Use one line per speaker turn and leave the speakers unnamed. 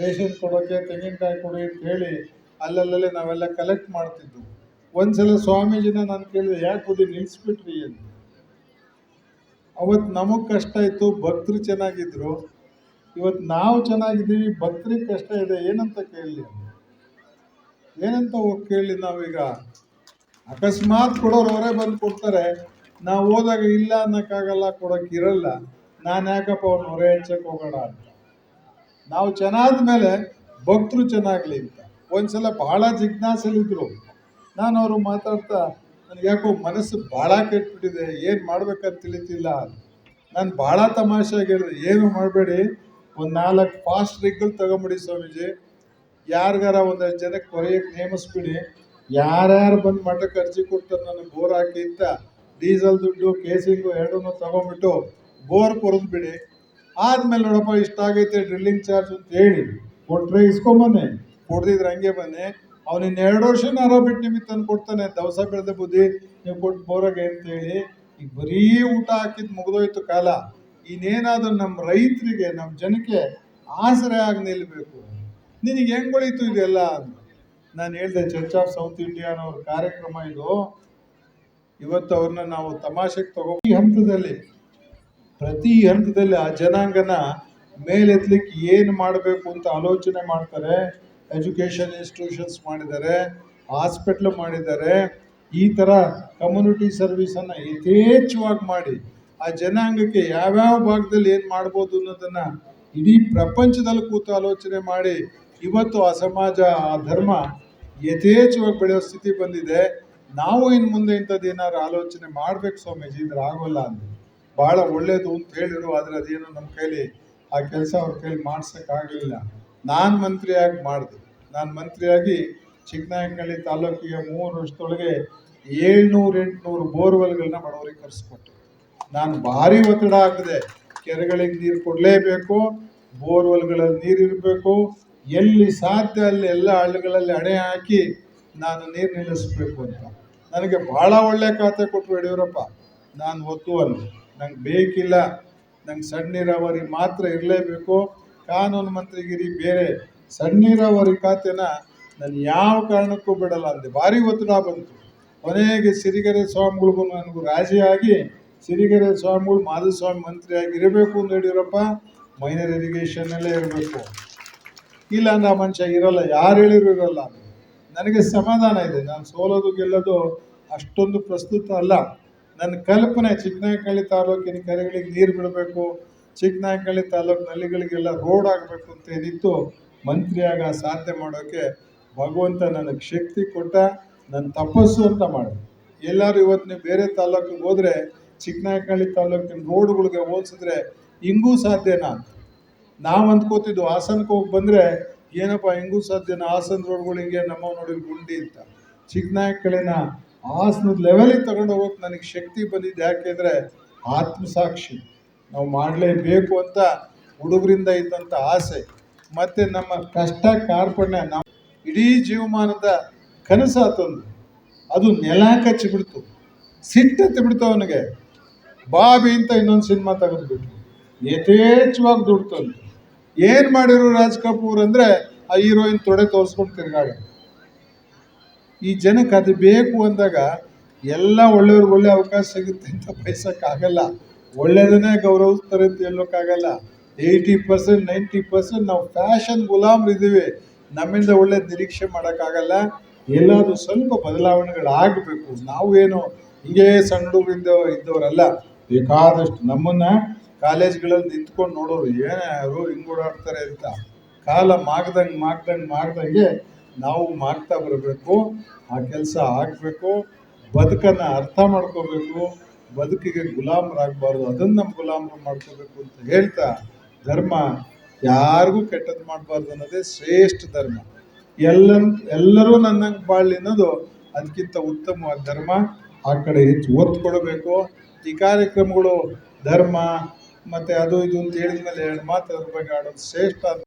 Ration ಕೊಡೋಕೆ ತೆಂಗಿನಕಾಯಿ ಕೊಡಿ ಅಂತ ಹೇಳಿ ಅಲ್ಲಲ್ಲೇ ನಾವೆಲ್ಲ ಕಲೆಕ್ಟ್ ಮಾಡ್ತಿದ್ವು. ಒಂದ್ಸಲ ಸ್ವಾಮೀಜಿನ ನಾನು ಕೇಳಿದೆ, ಯಾಕೆ ಬುದ್ಧಿ ನಿಲ್ಲಿಸ್ಬಿಟ್ರಿ ಅಂತ? ಅವತ್ತು ನಮಗೆ ಕಷ್ಟ ಇತ್ತು ಭಕ್ತರು ಚೆನ್ನಾಗಿದ್ರು. ಇವತ್ತು ನಾವು ಚೆನ್ನಾಗಿದ್ದೀವಿ, ಭಕ್ತರಿಗೆ ಕಷ್ಟ ಇದೆ, ಏನಂತ ಕೇಳಲಿ ಏನಂತ ಹೋಗಿ ಕೇಳಿ ನಾವೀಗ? ಅಕಸ್ಮಾತ್ ಕೊಡೋರು ಅವರೇ ಬಂದು ಕೊಡ್ತಾರೆ. ನಾವು ಹೋದಾಗ ಇಲ್ಲ ಅನ್ನೋಕ್ಕಾಗಲ್ಲ ಕೊಡೋಕ್ಕಿರಲ್ಲ ನಾನು ಯಾಕಪ್ಪ ಅವ್ನು ಹೊರೆ ಹೆಚ್ಚಕ್ಕೆ ಹೋಗೋಣ ಅಂತ. ನಾವು ಚೆನ್ನಾದ ಮೇಲೆ ಭಕ್ತರು ಚೆನ್ನಾಗಲಿ ಅಂತ. ಒಂದ್ಸಲ ಬಹಳ ಜಿಜ್ಞಾಸಲಿದ್ರು. ನಾನು ಅವರು ಮಾತಾಡ್ತಾ, ನನಗೆ ಯಾಕೋ ಮನಸ್ಸು ಭಾಳ ಕೆಟ್ಬಿಟ್ಟಿದೆ, ಏನು ಮಾಡ್ಬೇಕಂತ ತಿಳಿತಿಲ್ಲ ನಾನು ಭಾಳ ತಮಾಷೆಯಾಗಿ ಹೇಳಿದೆ, ಏನು ಮಾಡಬೇಡಿ, ಒಂದು ನಾಲ್ಕು ಫಾಸ್ಟ್ ರಿಗ್ಗಳು ತಗೊಂಬಿಡಿ ಸ್ವಾಮೀಜಿ. ಯಾರಿಗಾರ ಒಂದಷ್ಟು ಜನಕ್ಕೆ ಕೊರೆಯಕ್ಕೆ ನೇಮಿಸ್ಬಿಡಿ. ಯಾರ್ಯಾರು ಬಂದು ಮಠಕ್ಕೆ ಅರ್ಜಿ ಕೊಡ್ತಾರೆ ನನಗೆ ಬೋರ್ ಹಾಕಿ ಅಂತ, ಡೀಸೆಲ್ ದುಡ್ಡು, ಕೇಸಿಂಗು ಎರಡನ್ನೂ ತಗೊಂಬಿಟ್ಟು ಬೋರ್ ಕೊರೆದು ಬಿಡಿ ಆದ್ಮೇಲೆ ನೋಡಪ್ಪ, ಇಷ್ಟ ಆಗೈತೆ ಡ್ರಿಲ್ಲಿಂಗ್ ಚಾರ್ಜ್ ಅಂತ ಹೇಳಿ ಕೊಟ್ಟರೆ ಇಸ್ಕೊಂಬನ್ನಿ ಕೊಡ್ದಿದ್ರೆ ಹಂಗೆ ಬನ್ನಿ. ಅವ್ನು ಇನ್ನು ಎರಡು ವರ್ಷನಾರ ಬಿಟ್ಟು ನಿಮಗೆ ತಂದು ಕೊಡ್ತಾನೆ. ದವಸ ಬೆಳೆದ ಬುದ್ಧಿ, ನೀವು ಕೊಟ್ಟು ಬೋರಾಗೆ ಅಂತೇಳಿ ಈಗ ಬರೀ ಊಟ ಹಾಕಿದ್ ಮುಗಿದೋಯ್ತು ಕಾಲ. ಇನ್ನೇನಾದ್ರೂ ನಮ್ಮ ರೈತರಿಗೆ ನಮ್ಮ ಜನಕ್ಕೆ ಆಸರೆ ಆಗಿ ನಿಲ್ಲಬೇಕು ನಿನಗೆ ಹೆಂಗ್ ಬಳೀತು ಇದೆಲ್ಲ? ನಾನು ಹೇಳಿದೆ ಚರ್ಚ್ ಆಫ್ ಸೌತ್ ಇಂಡಿಯಾ ಅನ್ನೋ ಕಾರ್ಯಕ್ರಮ ಇದು. ಇವತ್ತು ಅವ್ರನ್ನ ನಾವು ತಮಾಷೆಗೆ ತಗೋ ಈ ಹಂತದಲ್ಲಿ ಪ್ರತಿ ಹಂತದಲ್ಲಿ ಆ ಜನಾಂಗನ ಮೇಲೆತ್ತಲಿಕ್ಕೆ ಏನು ಮಾಡಬೇಕು ಅಂತ ಆಲೋಚನೆ ಮಾಡ್ತಾರೆ. ಎಜುಕೇಷನ್ ಇನ್ಸ್ಟಿಟ್ಯೂಷನ್ಸ್ ಮಾಡಿದ್ದಾರೆ ಹಾಸ್ಪಿಟ್ಲ್ ಮಾಡಿದ್ದಾರೆ. ಈ ಥರ ಕಮ್ಯುನಿಟಿ ಸರ್ವಿಸನ್ನು ಯಥೇಚ್ಛವಾಗಿ ಮಾಡಿ ಆ ಜನಾಂಗಕ್ಕೆ ಯಾವ್ಯಾವ ಭಾಗದಲ್ಲಿ ಏನು ಮಾಡ್ಬೋದು ಅನ್ನೋದನ್ನು ಇಡೀ ಪ್ರಪಂಚದಲ್ಲಿ ಕೂತು ಆಲೋಚನೆ ಮಾಡಿ ಇವತ್ತು ಆ ಸಮಾಜ, ಆ ಧರ್ಮ ಯಥೇಚ್ಛವಾಗಿ ಬೆಳೆಯೋ ಸ್ಥಿತಿ ಬಂದಿದೆ. ನಾವು ಇನ್ನು ಮುಂದೆ ಇಂಥದ್ದು ಏನಾದ್ರು ಆಲೋಚನೆ ಮಾಡ್ಬೇಕು ಸ್ವಾಮೀಜಿ, ಇದ್ರೆ ಆಗೋಲ್ಲ ಅಂತ ಭಾಳ ಒಳ್ಳೇದು ಅಂತ ಹೇಳಿದ್ರು, ಆದರೆ ಅದೇನೋ ನಮ್ಮ ಕೈಲಿ ಆ ಕೆಲಸ ಅವ್ರ ಕೈಲಿ ಆಗಲಿಲ್ಲ. ನಾನು ಮಂತ್ರಿಯಾಗಿ ಮಾಡಿದೆ. ನಾನು ಮಂತ್ರಿಯಾಗಿ ಚಿಕ್ಕನಾಯಕನಹಳ್ಳಿ ತಾಲೂಕಿಗೆ ಮೂರು ವರ್ಷದೊಳಗೆ ಏಳ್ನೂರು ಎಂಟುನೂರು ಬೋರ್ವೆಲ್ಗಳನ್ನ ಬಡವರಿಗೆ ಕರೆಸ್ಕೊಟ್ಟೆ ನಾನು ಭಾರಿ ಒತ್ತಡ ಹಾಕಿದೆ. ಕೆರೆಗಳಿಗೆ ನೀರು ಕೊಡಲೇಬೇಕು, ಬೋರ್ವೆಲ್ಗಳಲ್ಲಿ ನೀರು ಇರಬೇಕು, ಎಲ್ಲಿ ಸಾಧ್ಯ ಅಲ್ಲಿ ಎಲ್ಲ ಹಳ್ಳಿಗಳಲ್ಲಿ ಅಣೆ ಹಾಕಿ ನಾನು ನೀರು ನಿಲ್ಲಿಸ್ಬೇಕು ಅಂತ. ನನಗೆ ಭಾಳ ಒಳ್ಳೆ ಖಾತೆ ಕೊಟ್ಟರು ಯಡಿಯೂರಪ್ಪ. ನಾನು ಒತ್ತು ಅಲ್ಲಿ ನಂಗೆ ಬೇಕಿಲ್ಲ, ನಂಗೆ ಸಣ್ಣ ನೀರಾವರಿ ಮಾತ್ರ ಇರಲೇಬೇಕು. ಕಾನೂನು ಮಂತ್ರಿಗಿರಿ ಬೇರೆ ಸಣ್ಣ ನೀರಾವರಿ ಖಾತೆನ ನಾನು ಯಾವ ಕಾರಣಕ್ಕೂ ಬಿಡಲ್ಲ ಅಂದೆ. ಭಾರಿ ಒತ್ತಡ ಬಂತು. ಕೊನೆಗೆ ಸಿರಿಗೆರೆ ಸ್ವಾಮಿಗಳಿಗೂ ನನಗೂ ರಾಜಿಯಾಗಿ ಸಿರಿಗೆರೆ ಸ್ವಾಮಿಗಳು ಮಾಧುಸ್ವಾಮಿ ಮಂತ್ರಿಯಾಗಿ ಇರಬೇಕು ಅಂತ ಹೇಳಿರಪ್ಪ ಮೈನರ್ ಇರಿಗೇಷನ್ನಲ್ಲೇ ಇರಬೇಕು. ಇಲ್ಲ ಅಂದ್ರೆ ಆ ಮನುಷ್ಯ ಇರಲ್ಲ, ಯಾರು ಹೇಳಿದ್ರು ಇರಲ್ಲ. ನನಗೆ ಸಮಾಧಾನ ಇದೆ. ನಾನು ಸೋಲೋದು ಗೆಲ್ಲೋದು ಅಷ್ಟೊಂದು ಪ್ರಸ್ತುತ ಅಲ್ಲ. ನನ್ನ ಕಲ್ಪನೆ ಚಿಕ್ಕನಾಯಕಳ್ಳಿ ತಾಲೂಕಿನ ಕೆರೆಗಳಿಗೆ ನೀರು ಬಿಡಬೇಕು ಚಿಕ್ಕನಾಯಕಳ್ಳಿ ತಾಲೂಕು ನಲ್ಲಿಗಳಿಗೆಲ್ಲ ರೋಡ್ ಆಗಬೇಕು ಅಂತ ಏನಿತ್ತು, ಮಂತ್ರಿಯಾಗ ಸಾಧ್ಯ ಮಾಡೋಕ್ಕೆ ಭಗವಂತ ನನಗೆ ಶಕ್ತಿ ಕೊಟ್ಟ, ನನ್ನ ತಪಸ್ಸು ಅಂತ ಮಾಡಿ ಎಲ್ಲರೂ ಇವತ್ತು ನೀವು ಬೇರೆ ತಾಲೂಕಿಗೆ ಹೋದರೆ ಚಿಕ್ಕನಾಯಕಳ್ಳಿ ತಾಲೂಕಿನ ರೋಡ್ಗಳಿಗೆ ಹೋಲಿಸಿದ್ರೆ ಹಿಂಗೂ ಸಾಧ್ಯನಾ ನಾವು ಅಂದ್ಕೋತಿದ್ವು ಹಾಸನಕ್ಕೆ ಹೋಗಿ ಬಂದರೆ, ಏನಪ್ಪ ಹಿಂಗೂ ಸಾಧ್ಯನ, ಹಾಸನ ರೋಡ್ಗಳು ಹಿಂಗೆ ನಮ್ಮ ನೋಡಿ ಗುಂಡಿ ಅಂತ. ಚಿಕ್ಕನಾಯಕಳಿನ ಹಾಸನದ ಲೆವೆಲಿಗೆ ತಗೊಂಡು ಹೋಗೋಕೆ ನನಗೆ ಶಕ್ತಿ ಬಂದಿದ್ದು ಯಾಕೆಂದರೆ ಆತ್ಮಸಾಕ್ಷಿ ನಾವು ಮಾಡಲೇಬೇಕು ಅಂತ ಹುಡುಗರಿಂದ ಇದ್ದಂಥ ಆಸೆ. ಮತ್ತು ನಮ್ಮ ಕಷ್ಟ ಕಾರ್ಪಣ್ಯ ನಾವು ಇಡೀ ಜೀವಮಾನದ ಕನಸಾತೊಂದು ಅದು ನೆಲ ಕಚ್ಚಿಬಿಡ್ತು ಸಿಟ್ಟೆತ್ತು ಬಿಡ್ತು ಅವನಿಗೆ. ಬಾಬಿ ಅಂತ ಇನ್ನೊಂದು ಸಿನಿಮಾ ತೆಗೆದುಬಿಟ್ಟು ಯಥೇಚ್ಛವಾಗಿ ದುಡ್ಡು ತಂದು ಏನು ಮಾಡಿರು ರಾಜ್ ಕಪೂರ್ ಅಂದರೆ ಆ ಹೀರೋಯಿನ್ ತೊಡೆ ತೋರಿಸ್ಕೊಂಡು ತಿರ್ಗಾಡ ಈ ಜನಕ್ಕೆ ಅದು ಬೇಕು ಅಂದಾಗ ಎಲ್ಲ ಒಳ್ಳೆಯವ್ರಿಗೆ ಒಳ್ಳೆ ಅವಕಾಶ ಸಿಗುತ್ತೆ ಅಂತ ಬಯಸೋಕ್ಕಾಗಲ್ಲ. ಒಳ್ಳೆಯದನ್ನೇ ಗೌರವಿಸ್ತಾರೆ ಅಂತ ಹೇಳೋಕ್ಕಾಗಲ್ಲ. ಏಯ್ಟಿ ಪರ್ಸೆಂಟ್, ನೈಂಟಿ ಪರ್ಸೆಂಟ್ ನಾವು ಫ್ಯಾಷನ್ ಗುಲಾಮರಿದ್ದೀವಿ ನಮ್ಮಿಂದ ಒಳ್ಳೆ ನಿರೀಕ್ಷೆ ಮಾಡೋಕ್ಕಾಗಲ್ಲ. ಎಲ್ಲಾದರೂ ಸ್ವಲ್ಪ ಬದಲಾವಣೆಗಳಾಗಬೇಕು. ನಾವು ಏನು ಹಿಂಗೇ ಸಣ್ಣ ಹುಡುಗರಿಂದ ಇದ್ದವರಲ್ಲ, ಬೇಕಾದಷ್ಟು ನಮ್ಮನ್ನು ಕಾಲೇಜ್ಗಳಲ್ಲಿ ನಿಂತ್ಕೊಂಡು ನೋಡೋರು ಏನೇ ಯಾರು ಹಿಂಗೆ ಓಡಾಡ್ತಾರೆ ಅಂತ. ಕಾಲ ಮಾಗ್ದಂಗೆ ಮಾಗ್ದಂಗೆ ಮಾಗ್ದಂಗೆ ನಾವು ಮಾಡ್ತಾ ಬರಬೇಕು, ಆ ಕೆಲಸ ಆಗಬೇಕು, ಬದುಕನ್ನು ಅರ್ಥ ಮಾಡ್ಕೋಬೇಕು, ಬದುಕಿಗೆ ಗುಲಾಮರಾಗಬಾರ್ದು, ಅದನ್ನು ನಮ್ಮ ಗುಲಾಮರು ಮಾಡ್ಕೋಬೇಕು ಅಂತ ಹೇಳ್ತಾ ಧರ್ಮ ಯಾರಿಗೂ ಕೆಟ್ಟದ್ದು ಮಾಡಬಾರ್ದು ಅನ್ನೋದೇ ಶ್ರೇಷ್ಠ ಧರ್ಮ. ಎಲ್ಲ ಎಲ್ಲರೂ ನನ್ನಂಗೆ ಬಾಳಲಿ ಅನ್ನೋದು ಅದಕ್ಕಿಂತ ಉತ್ತಮವಾದ ಧರ್ಮ. ಆ ಕಡೆ ಹೆಚ್ಚು ಒತ್ತು ಕೊಡಬೇಕು ಈ ಕಾರ್ಯಕ್ರಮಗಳು ಧರ್ಮ, ಮತ್ತು ಅದು ಇದು ಅಂತ ಹೇಳಿದ್ಮೇಲೆ ಎರಡು ಮಾತು ಅದ್ರ ಬಗ್ಗೆ ಆಡೋದು ಶ್ರೇಷ್ಠ